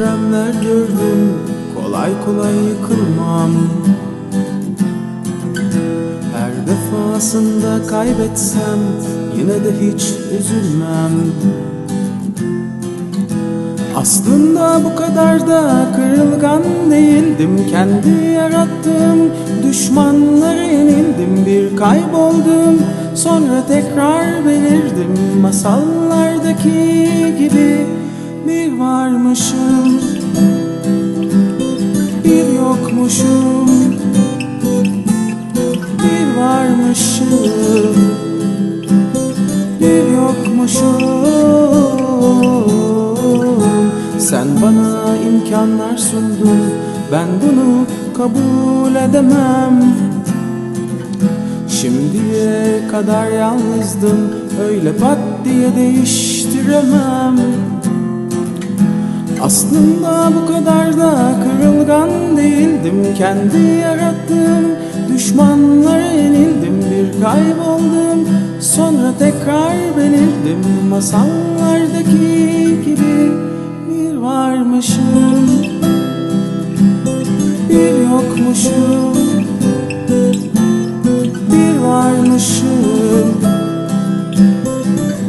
depremler gördüm Kolay kolay yıkılmam. Her defasında kaybetsem Yine de hiç üzülmem. Aslında bu kadar da kırılgan değildim. Kendi yarattığım düşmanlara yenildim. Bir kayboldum sonra tekrar belirdim. Masallardaki gibi bir varmışım Bir yokmuşum Bir varmışım Bir yokmuşum Sen bana imkanlar sundun. Ben bunu kabul edemem. Şimdiye kadar yalnızdım Öyle pat diye değiştiremem Aslında bu kadar da kırılgan değildim. Kendi yarattığım düşmanlara yenildim. Bir kayboldum sonra tekrar belirdim Masallardaki gibi bir varmışım. Bir yokmuşum. Bir varmışım.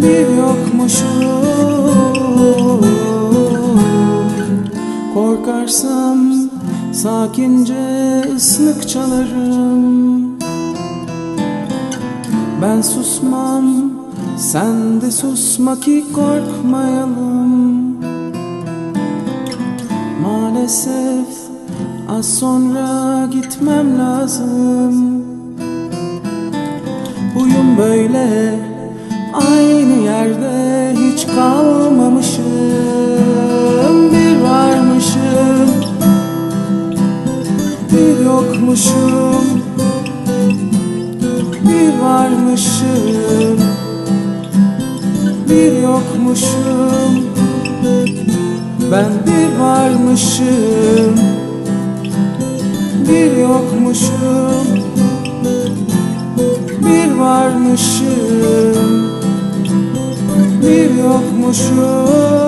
Bir yokmuşum Korkarsam sakince ıslık çalarım. Ben susmam sen de susma ki korkmayalım. Maalesef az sonra gitmem lazım. Huyum böyle yokmuşum Bir varmışım bir yokmuşum. Ben bir varmışım bir yokmuşum bir varmışım bir yokmuşum